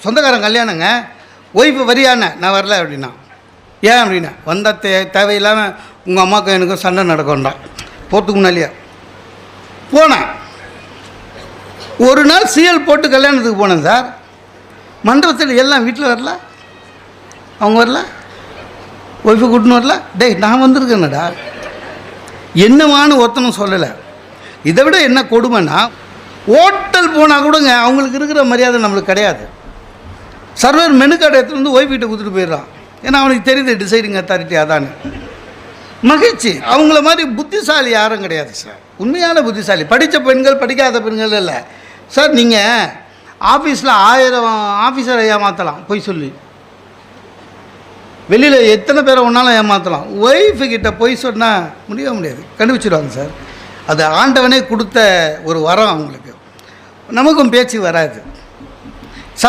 சொந்தக்காரன் கல்யாணங்க ஒய்ஃபு வரியாண்ணே நான் வரல அப்படின்னா. ஏன் அப்படின்னா வந்தால் தே தேவையில்லாமல் உங்கள் அம்மாவுக்கும் எனக்கும் சண்டை நடக்கும்டா. போகிறதுக்கு முன்னாலேயே போனேன் ஒரு நாள் சீல் போட்டு கல்யாணத்துக்கு போனேன் சார். மண்டபத்தில் எல்லாம் வீட்டில் வரல. அவங்க வரல. ஒய்ஃபு கூட்டின்னு வரல. டேய் நான் வந்திருக்கேனடா. என்னவான்னு ஒருத்தனும் சொல்லலை. இதை விட என்ன கொடுமைன்னா ஹோட்டல் போனால் கூடங்க அவங்களுக்கு இருக்கிற மரியாதை நம்மளுக்கு கிடையாது. சர்வர் மெனு கார்டு எடுத்துகிட்டு வந்து ஒய்ஃப் வீட்டை கொடுத்துட்டு போயிடுறான். ஏன்னா அவனுக்கு தெரியுது டிசைடிங் அத்தாரிட்டி அதான்னு. மகிழ்ச்சி. அவங்கள மாதிரி புத்திசாலி யாரும் கிடையாது சார் உண்மையான புத்திசாலி. படித்த பெண்கள் படிக்காத பெண்கள் இல்லை. சார் நீங்கள் ஆஃபீஸில் ஆயிரம் ஆஃபீஸரை ஏமாற்றலாம் பொய் சொல்லி. வெளியில் எத்தனை பேரை ஒன்றாலும் ஏமாற்றலாம் ஒய்ஃபு கிட்ட பொய் சொன்னால் முடியவே முடியாது. கண்டுபிடிச்சிடுவாங்க சார் அது ஆண்டவனே கொடுத்த ஒரு வரம் அவங்களுக்கு. நமக்கும் பேச்சு வராது.